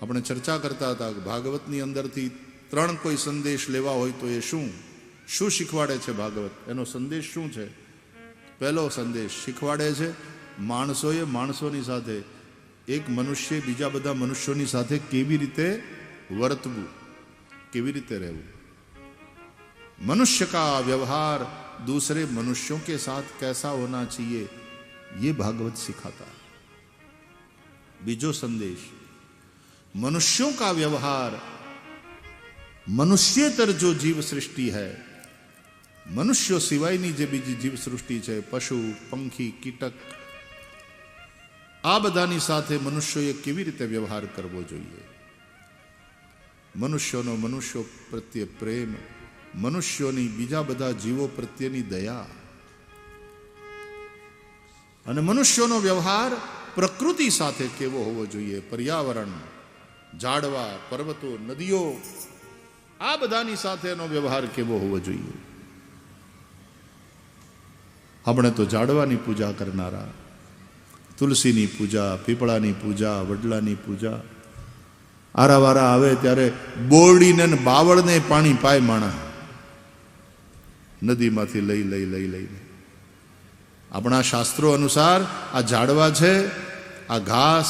આપણે ચર્ચા કરતા હતા કે ભાગવતની અંદરથી ત્રણ કોઈ સંદેશ લેવા હોય તો એ શું શું શીખવાડે છે ભાગવત એનો સંદેશ શું છે પહેલો સંદેશ શીખવાડે છે માણસોએ માણસોની સાથે એક મનુષ્ય બીજા બધા મનુષ્યોની સાથે કેવી રીતે વર્તવું કેવી રીતે રહેવું मनुष्य का व्यवहार दूसरे मनुष्यों के साथ कैसा होना चाहिए ये भागवत सिखाता है बीजो संदेश मनुष्यों का व्यवहार मनुष्यतर जो जीव सृष्टि है મનુષ્યો સિવાયની જે બીજી જીવ સૃષ્ટિ છે પશુ પંખી કીટક આ બધાની સાથે મનુષ્યોએ કેવી રીતે વ્યવહાર કરવો જોઈએ મનુષ્યોનો મનુષ્યો પ્રત્યે પ્રેમ મનુષ્યોની બીજા બધા જીવો પ્રત્યેની દયા અને મનુષ્યોનો વ્યવહાર પ્રકૃતિ સાથે કેવો હોવો જોઈએ પર્યાવરણ ઝાડવા, પર્વતો, નદીઓ, આ બધાની સાથે એનો વ્યવહાર કેવો હોવો જોઈએ? આપણે તો ઝાડવાની પૂજા કરનારા. તુલસીની પૂજા, પીપળાની પૂજા, વડલાની પૂજા. આરાવારા આવે ત્યારે બોરડીને બાવળને પાણી પાય માણા. નદીમાંથી લઈ લઈ લઈ લઈને આપણા શાસ્ત્રો અનુસાર આ ઝાડવા છે, આ ઘાસ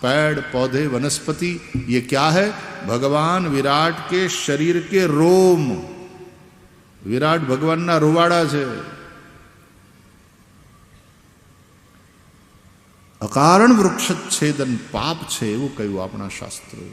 पेड़ पौधे वनस्पति ये क्या है भगवान विराट के शरीर के रोम વિરાટ ભગવાનના રૂવાડા છે અકારણ વૃક્ષ છેદન પાપ છે એવું કહ્યું આપણા શાસ્ત્રોએ